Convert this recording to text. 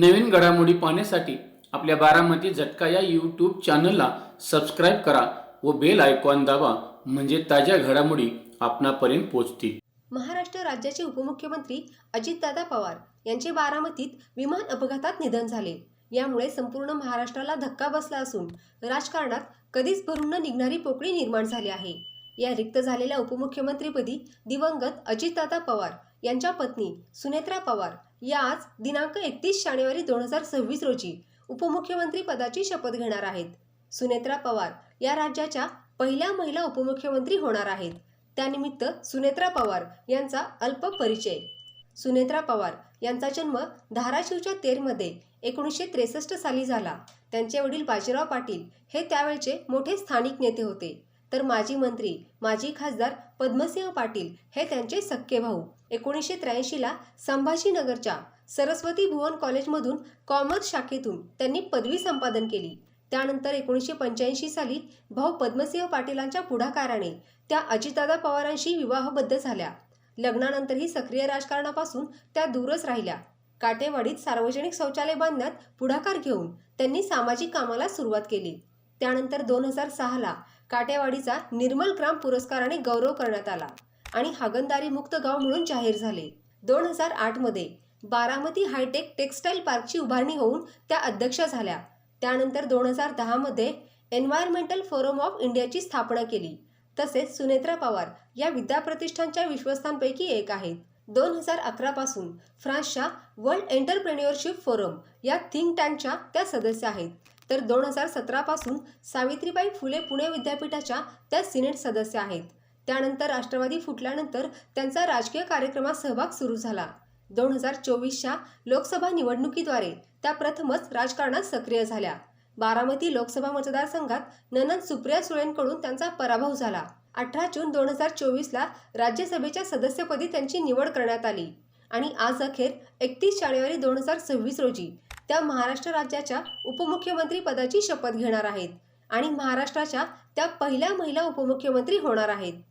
नवीन घडामोडी पाहण्यासाठी आपल्या बारामती झटका या यूट्यूब चॅनलला सबस्क्राईब करा व बेल आयकॉन दाबा म्हणजे ताज्या घडामोडी आपणापर्यंत पोहोचतील. महाराष्ट्र राज्याचे उपमुख्यमंत्री अजितदादा पवार यांचे बारामतीत विमान अपघातात निधन झाले. यामुळे संपूर्ण महाराष्ट्राला धक्का बसला असून राजकारणात कधीच भरून न निघणारी पोकळी निर्माण झाली आहे. या रिक्त झालेल्या उपमुख्यमंत्रीपदी दिवंगत अजितदादा पवार यांच्या पत्नी सुनेत्रा पवार या आज दिनांक एकतीस जानेवारी दोन हजार सव्वीस रोजी उपमुख्यमंत्री पदाची शपथ घेणार आहेत. सुनेत्रा पवार या राज्याच्या पहिल्या महिला उपमुख्यमंत्री होणार आहेत. त्यानिमित्त सुनेत्रा पवार यांचा अल्प परिचय. सुनेत्रा पवार यांचा जन्म धाराशिवच्या तेरमध्ये एकोणीसशे त्रेसष्ट साली झाला. त्यांचे वडील बाजीराव पाटील हे त्यावेळचे मोठे स्थानिक नेते होते. तर माजी मंत्री माजी खासदार पद्मसिंह पाटील हे त्यांचे सख्खे भाऊ. एकोणीसशे त्र्याऐंशीला संभाजीनगरच्या सरस्वती भुवन कॉलेजमधून कॉमर्स शाखेतून त्यांनी पदवी संपादन केली. त्यानंतर एकोणीसशे पंच्याऐंशी साली भाऊ पद्मसिंह पाटीलांच्या पुढाकाराने त्या अजितदादा पवारांशी विवाहबद्ध झाल्या. लग्नानंतरही सक्रिय राजकारणापासून त्या दूरच राहिल्या. काटेवाडीत सार्वजनिक शौचालय बांधण्यात पुढाकार घेऊन त्यांनी सामाजिक कामाला सुरुवात केली. त्यानंतर दोन हजार सहाला काटेवाडीचा निर्मल ग्राम पुरस्काराने गौरव करण्यात आला आणि हागणदारी मुक्त गाव म्हणून जाहीर झाले. दोन हजार आठमध्ये बारामती हायटेक टेक्स्टाईल पार्कची उभारणी होऊन त्या अध्यक्ष झाल्या. त्यानंतर दोन हजार दहामध्ये एन्व्हायरमेंटल फोरम ऑफ इंडियाची स्थापना केली. तसेच सुनेत्रा पवार या विद्याप्रतिष्ठानच्या विश्वस्तांपैकी एक आहेत. दोन हजार अकरापासून फ्रान्सच्या वर्ल्ड एंटरप्रेन्युअरशिप फोरम या थिंक टँकच्या त्या सदस्य आहेत. तर दोन हजार सतरापासून सावित्रीबाई फुले पुणे विद्यापीठाच्या त्या सिनेट सदस्य आहेत. त्यानंतर राष्ट्रवादी फुटल्यानंतर त्यांचा राजकीय कार्यक्रमात सहभाग सुरू झाला. दोन हजार चोवीसच्या लोकसभा निवडणुकीद्वारे त्या प्रथमच राजकारणात सक्रिय झाल्या. बारामती लोकसभा मतदारसंघात ननंद सुप्रिया सुळेंकडून त्यांचा पराभव झाला. अठरा जून दोन हजार चोवीसला राज्यसभेच्या सदस्यपदी त्यांची निवड करण्यात आली. आणि आज अखेर एकतीस जानेवारी दोन हजार सव्वीस रोजी त्या महाराष्ट्र राज्याच्या उपमुख्यमंत्री पदाची शपथ घेणार आहेत. आणि महाराष्ट्राच्या त्या पहिल्या महिला उपमुख्यमंत्री होणार आहेत.